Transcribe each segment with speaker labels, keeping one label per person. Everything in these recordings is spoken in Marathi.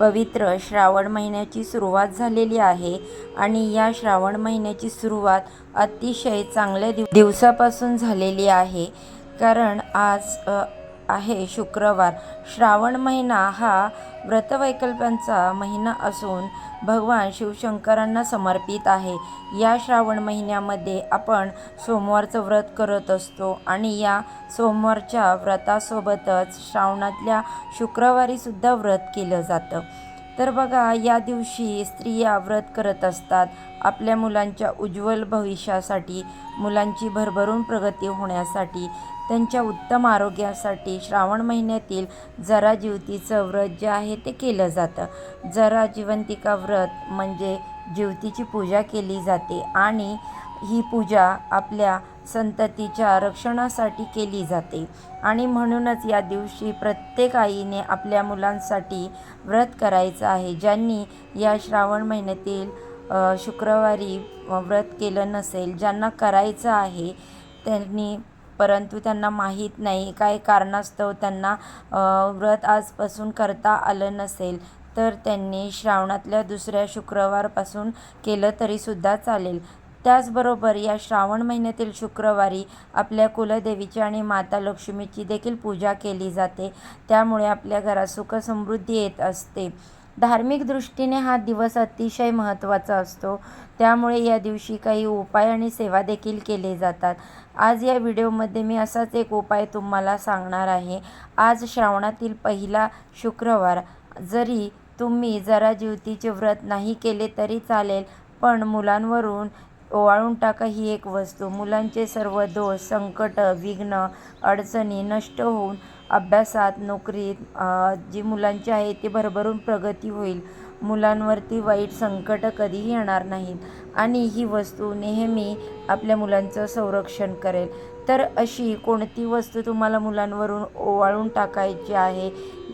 Speaker 1: पवित्र श्रावण महिन्याची सुरुवात झालेली आहे आणि या श्रावण महिन्याची सुरुवात अतिशय चांगल्या दिव दिवसापासून झालेली आहे. कारण आज आहे शुक्रवार. श्रावण महिना हा व्रतवैकल्पांचा महिना असून भगवान शिवशंकरांना समर्पित आहे. या श्रावण महिन्यामध्ये आपण सोमवारचं व्रत करत असतो आणि या सोमवारच्या व्रतासोबतच श्रावणातल्या शुक्रवारीसुद्धा व्रत केलं जातं. तर बघा या दिवशी स्त्रिया व्रत करत असतात. आपल्या मुलांच्या उज्ज्वल भविष्यासाठी मुलांची भरभरून प्रगती होण्यासाठी त्यांच्या उत्तम आरोग्यासाठी श्रावण महिन्यातील जरा जीवतीचं व्रत जे आहे ते केलं जातं. जरा जिवंतिका व्रत म्हणजे जीवतीची पूजा केली जाते आणि ही पूजा आपल्या संततीच्या रक्षणासाठी केली जाते. आणि म्हणूनच या दिवशी प्रत्येक आईने आपल्या मुलांसाठी व्रत करायचं आहे. ज्यांनी या श्रावण महिन्यातील शुक्रवारी व्रत केलं नसेल ज्यांना करायचं आहे त्यांनी परंतु त्यांना माहीत नाही काय कारणास्तव त्यांना व्रत आजपासून करता आलं नसेल तर त्यांनी श्रावणातल्या दुसऱ्या शुक्रवारपासून केलं तरीसुद्धा चालेल. त्याचबरोबर या श्रावण महिन्यातील शुक्रवारी आपल्या कुलदेवीची आणि माता लक्ष्मीची देखील पूजा केली जाते. त्यामुळे आपल्या घरात सुखसमृद्धी येत असते. धार्मिक दृष्टीने हा दिवस अतिशय महत्त्वाचा असतो. त्यामुळे या दिवशी काही उपाय आणि सेवा देखील केले जातात. आज या व्हिडिओमध्ये मी असाच एक उपाय तुम्हाला सांगणार आहे. आज श्रावणातील पहिला शुक्रवार. जरी तुम्ही जरा जीवतीचे व्रत नाही केले तरी चालेल पण मुलांवरून ओवाळून टाका ही एक वस्तू. मुलांचे सर्व दोष संकट विघ्न अडचणी नष्ट होऊन अभ्यासात नोकरीत जी मुलांची आहे ती भरभरून प्रगती होईल. मुलांवरती वाईट संकट कधीही येणार नाहीत. आणि ही वस्तू नेहमी आपल्या मुलांचं संरक्षण करेल. तर अशी कोणती वस्तू तुम्हाला मुलांवरून ओवाळून टाकायची आहे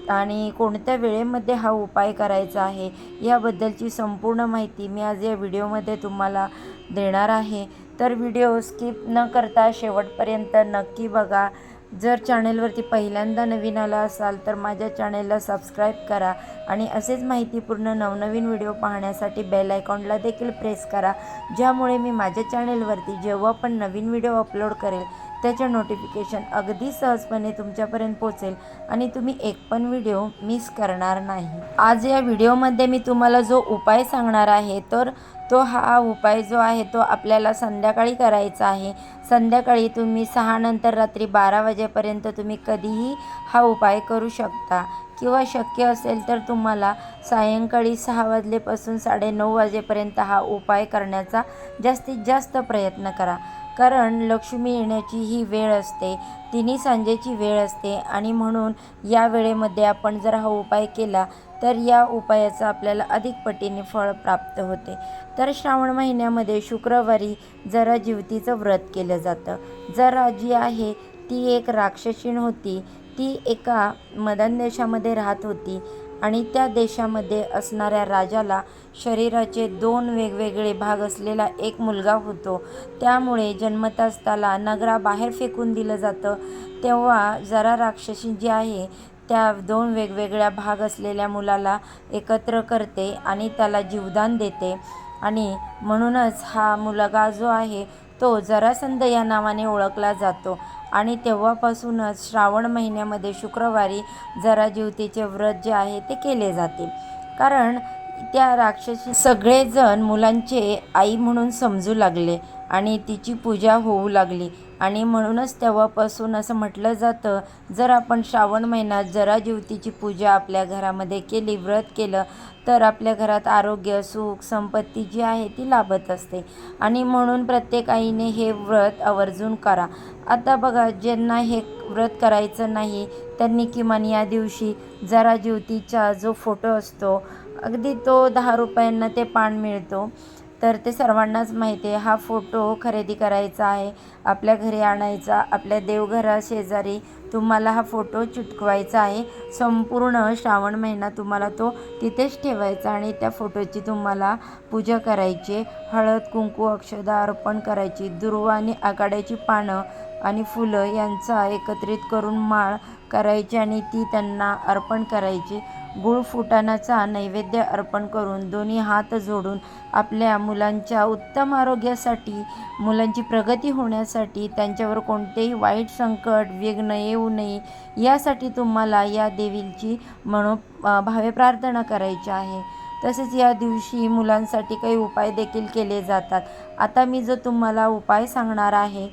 Speaker 1: आणि कोणत्या वेळेमध्ये हा उपाय करायचा आहे याबद्दलची संपूर्ण माहिती मी आज या व्हिडिओमध्ये तुम्हाला देणार आहे. तर व्हिडिओ स्किप न करता शेवटपर्यंत नक्की बघा. जर चॅनेलवरती पहिल्यांदा नवीन आला असाल तर माझ्या चॅनेलला सबस्क्राईब करा आणि असेच माहितीपूर्ण नवनवीन व्हिडिओ पाहण्यासाठी बेल आयकॉनला देखील प्रेस करा ज्यामुळे मी माझ्या चॅनेलवरती जेव्हा पण नवीन व्हिडिओ अपलोड करेल त्याचे नोटिफिकेशन अगदी सहजपणे तुमच्यापर्यंत पोचेल आणि तुम्ही एक पण व्हिडिओ मिस करणार नाही. आज या व्हिडिओमध्ये मी तुम्हाला जो उपाय सांगणार आहे तर तो हा उपाय जो आहे तो आपल्याला संध्याकाळी करायचा आहे. संध्याकाळी तुम्ही सहा नंतर रात्री बारा वाजेपर्यंत तुम्ही कधीही हा उपाय करू शकता. किंवा शक्य असेल तर तुम्हाला सायंकाळी सहा वाजलेपासून साडेनऊ वाजेपर्यंत हा उपाय करण्याचा जास्तीत जास्त प्रयत्न करा. कारण लक्ष्मी येण्याची ही वेळ असते तिन्ही सांजेची वेळ असते आणि म्हणून या वेळेमध्ये आपण जर हा उपाय केला तर या उपायाचं आपल्याला अधिक पटीने फळ प्राप्त होते. तर श्रावण महिन्यामध्ये शुक्रवारी जरा जीवतीचं व्रत केलं जातं. जरा जी आहे ती एक राक्षसीण होती. ती एका मदन देशामध्ये राहत होती. आणि त्या देशामध्ये असणाऱ्या राजाला शरीराचे दोन वेगवेगळे भाग असलेला एक मुलगा होतो. त्यामुळे जन्मताच त्याला नगराबाहेर फेकून दिलं जातं. तेव्हा जरा राक्षसी जी आहे त्या दोन वेगवेगळ्या भाग असलेल्या मुलाला एकत्र करते आणि त्याला जीवदान देते. आणि म्हणूनच हा मुलगा जो आहे तो जरासंध या नावाने ओळखला जातो. आणि तेव्हापासूनच श्रावण महिन्यामध्ये शुक्रवारी जरा जीवतीचे व्रत जे आहे ते केले जाते. कारण त्या राक्षसी सगळेजण मुलांचे आई म्हणून समजू लागले आणि तिची पूजा होऊ लागली. आणि म्हणूनच तेव्हापासून असं म्हटलं जातं जर आपण श्रावण महिन्यात जरा जीवतीची पूजा आपल्या घरामध्ये केली व्रत केलं तर आपल्या घरात आरोग्य सुख संपत्ती जी आहे ती लाभत असते. आणि म्हणून प्रत्येक आईने हे व्रत आवर्जून करा. आता बघा ज्यांना हे व्रत करायचं नाही त्यांनी किमान या दिवशी जरा ज्योतीचा जो फोटो असतो अगदी तो दहा रुपयांना ते पान मिळतो. तर ते सर्वांनाच माहिती आहे. हा फोटो खरेदी करायचा आहे. आपल्या घरी आणायचा आपल्या देवघरा शेजारी तुम्हाला हा फोटो चिटकवायचा आहे. संपूर्ण श्रावण महिना तुम्हाला तो तिथेच ठेवायचा आणि त्या फोटोची तुम्हाला पूजा करायची. हळद कुंकू अक्षदा अर्पण करायची. दुर्वा आणि आघाड्याची पानं आणि फुलं यांचा एकत्रित करून माळ करायची आणि ती त्यांना अर्पण करायची. गुळ फुटाणाचा नैवेद्य अर्पण करून दोन्ही हात जोडून आपल्या मुलांच्या उत्तम आरोग्यासाठी मुलांची प्रगती होण्यासाठी त्यांच्यावर कोणतेही वाईट संकट विघ्न येऊ नये. यासाठी तुम्हाला या देवीची म्हणून भावे प्रार्थना करायची आहे. तसेच या दिवशी मुलांसाठी काही उपाय देखील केले जातात. आता मी जो तुम्हाला उपाय सांगणार आहे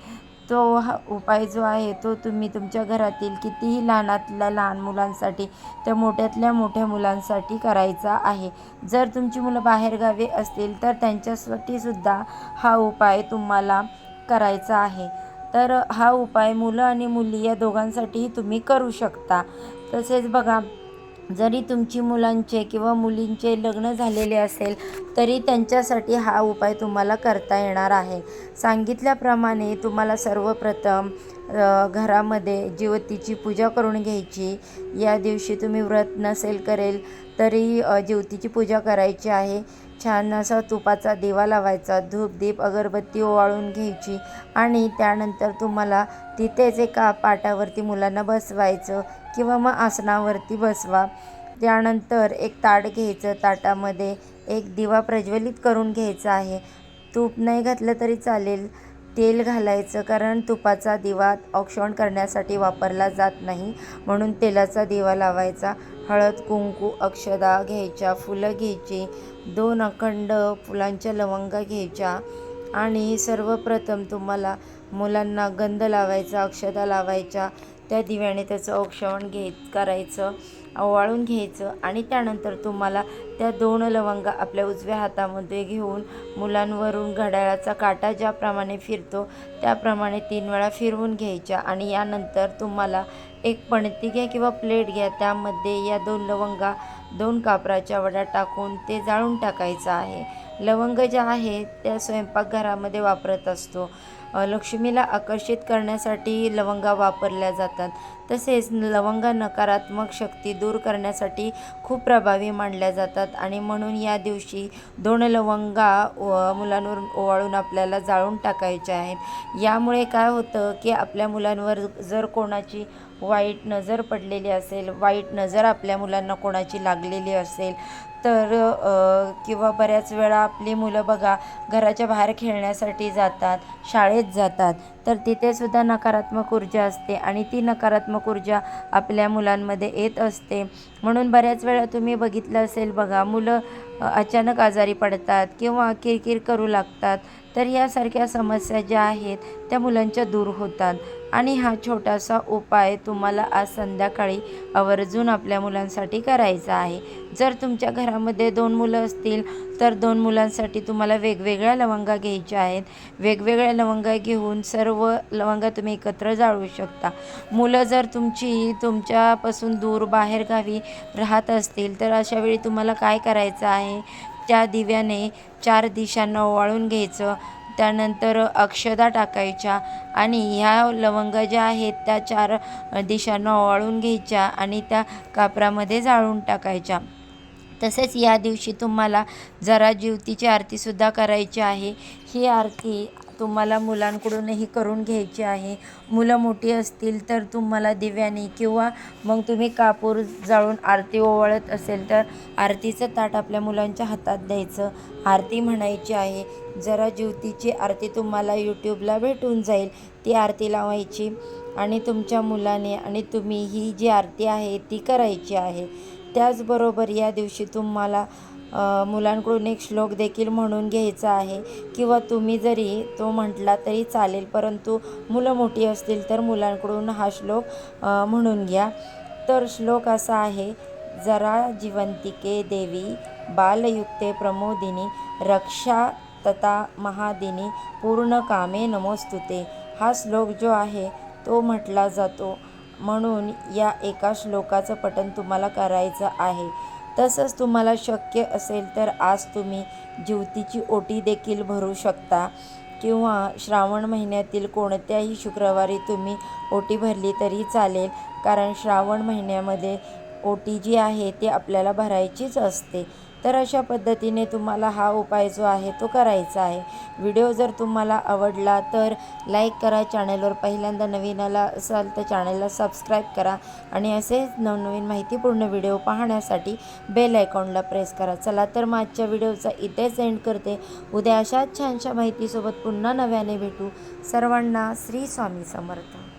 Speaker 1: तो हा उपाय जो आहे तो तुम्ही तुमच्या घरातील कितीही लहानातल्या लहान मुलांसाठी त्या मोठ्यातल्या मोठ्या मुलांसाठी करायचा आहे. जर तुमची मुलं बाहेरगावी असतील तर त्यांच्यासाठी सुद्धा हा उपाय तुम्हाला करायचा आहे. तर हा उपाय मुलं आणि मुली या दोघांसाठीही तुम्ही करू शकता. तसेच बघा जरी तुमची मुलांचे किंवा मुलींचे लग्न झालेले असेल तरी त्यांच्यासाठी हा उपाय तुम्हाला करता येणार आहे. सांगितल्याप्रमाणे तुम्हाला सर्वप्रथम घरामध्ये जीवतीची पूजा करून घ्यायची. या दिवशी तुम्ही व्रत नसेल करेल तरी अ, पूजा करायची आहे. छान असा तुपाचा दिवा लावायचा. धूप दीप अगरबत्ती ओवाळून घ्यायची. आणि त्यानंतर तुम्हाला तिथेच एका पाटावरती मुलांना बसवायचं किंवा मग आसनावरती बसवा. त्यानंतर एक ताट घ्यायचं. ताटामध्ये एक दिवा प्रज्वलित करून घ्यायचा आहे. तूप नाही घातलं तरी चालेल. तेल घालायचं कारण तुपाचा दिवा औक्षण करण्यासाठी वापरला जात नाही म्हणून तेलाचा दिवा लावायचा. हळद कुंकू अक्षदा घ्यायच्या फुलं घ्यायची दोन अखंड फुलांच्या लवंगा घ्यायच्या आणि सर्वप्रथम तुम्हाला मुलांना गंध लावायचा अक्षदा लावायच्या त्या दिव्याने त्याचं औक्षवण घे करायचं ओवाळून घ्यायचं आणि त्यानंतर तुम्हाला त्या दोन लवंगा आपल्या उजव्या हातामध्ये घेऊन मुलांवरून घड्याळाचा काटा ज्याप्रमाणे फिरतो त्याप्रमाणे तीन वेळा फिरवून घ्यायच्या आणि यानंतर तुम्हाला एक पणती घ्या किंवा प्लेट घ्या. त्यामध्ये या दोन लवंगा दोन कापराच्या वड्या टाकून ते जाळून टाकायचं आहे. लवंग ज्या आहेत त्या स्वयंपाकघरामध्ये वापरत असतो. लक्ष्मीला आकर्षित करण्यासाठी लवंगा वापरल्या जातात. तसेच लवंगा नकारात्मक शक्ती दूर करण्यासाठी खूप प्रभावी मानल्या जातात. आणि म्हणून या दिवशी दोन लवंगा मुलांवर ओवाळून आपल्याला जाळून टाकायच्या आहेत. यामुळे काय होतं की आपल्या मुलांवर जर कोणाची वाईट नजर पडलेली असेल वाईट नजर आपल्या मुलांना कोणाची लागलेली असेल तर किंवा बऱ्याच वेळा आपली मुलं बघा घराच्या बाहेर खेळण्यासाठी जातात शाळेत जातात तर तिथेसुद्धा नकारात्मक ऊर्जा असते आणि ती नकारात्मक ऊर्जा आपल्या मुलांमध्ये येत असते. म्हणून बऱ्याच वेळा तुम्ही बघितलं असेल बघा मुलं अचानक आजारी पडतात किंवा किरकिर करू लागतात तर यासारख्या समस्या ज्या आहेत त्या मुलांच्या दूर होतात. आणि हा छोटासा उपाय तुम्हाला आज संध्याकाळी आवर्जून आपल्या मुलांसाठी करायचा आहे. जर तुमच्या घरामध्ये दोन मुलं असतील तर दोन मुलांसाठी तुम्हाला वेगवेगळ्या लवंगा घ्यायच्या आहेत. वेगवेगळ्या लवंगा घेऊन सर्व लवंगा तुम्ही एकत्र जाळू शकता. मुलं जर तुमची तुमच्यापासून दूर बाहेरगावी राहत असतील तर अशावेळी तुम्हाला काय करायचं आहे? त्या दिव्याने चार दिशांना ओवाळून घ्यायचं. त्यानंतर अक्षदा टाकायच्या आणि ह्या लवंगा ज्या आहेत त्या चार दिशांना ओवाळून घ्यायच्या आणि त्या कापरामध्ये जाळून टाकायच्या. तसेच या दिवशी तुम्हाला जरा जीवतीची आरतीसुद्धा करायची आहे. ही आरती तुम्हाला मुलांकडूनही करून घ्यायची आहे. मुलं मोठी असतील तर तुम्हाला दिव्याने किंवा मग तुम्ही कापूर जाळून आरती ओवाळत असेल तर आरतीचं ताट आपल्या मुलांच्या हातात द्यायचं. आरती म्हणायची आहे. जरा ज्योतीची आरती तुम्हाला यूट्यूबला भेटून जाईल. ती आरती लावायची आणि तुमच्या मुलाने आणि तुम्ही ही जी आरती आहे ती करायची आहे. त्याचबरोबर या दिवशी तुम्हाला मुलांकडून एक श्लोक देखील म्हणून घ्यायचा आहे. किंवा तुम्ही जरी तो म्हटला तरी चालेल परंतु मुलं मोठी असतील तर मुलांकडून हा श्लोक म्हणून घ्या. तर श्लोक असा आहे जरा जिवंतिके देवी बालयुक्ते प्रमोदिनी रक्षा तथा महादिनी पूर्ण कामे नमोस्तुते. हा श्लोक जो आहे तो म्हटला जातो. म्हणून या एका श्लोकाचं पठण तुम्हाला करायचं आहे. तसंच तुम्हाला शक्य असेल तर आज तुम्ही जीवतीची ओटी देखील भरू शकता. किंवा श्रावण महिन्यातील कोणत्याही शुक्रवारी तुम्ही ओटी भरली तरी चालेल. कारण श्रावण महिन्यामध्ये ओटी जी आहे ती आपल्याला भरायचीच असते. तर अशा पद्धतीने तुम्हाला हा उपाय जो आहे तो करायचा आहे. व्हिडिओ जर तुम्हाला आवडला तर लाईक करा चॅनलवर पहिल्यांदा नवीन आला असाल तर चॅनलला सबस्क्राईब करा आणि असेच नवनवीन माहितीपूर्ण व्हिडिओ पाहण्यासाठी बेल आयकॉनला प्रेस करा. चला तर मग आजच्या व्हिडिओचा इथेच एंड करते. उद्या अशाच छानशा माहितीसोबत पुन्हा नव्याने भेटू. सर्वांना श्री स्वामी समर्थ.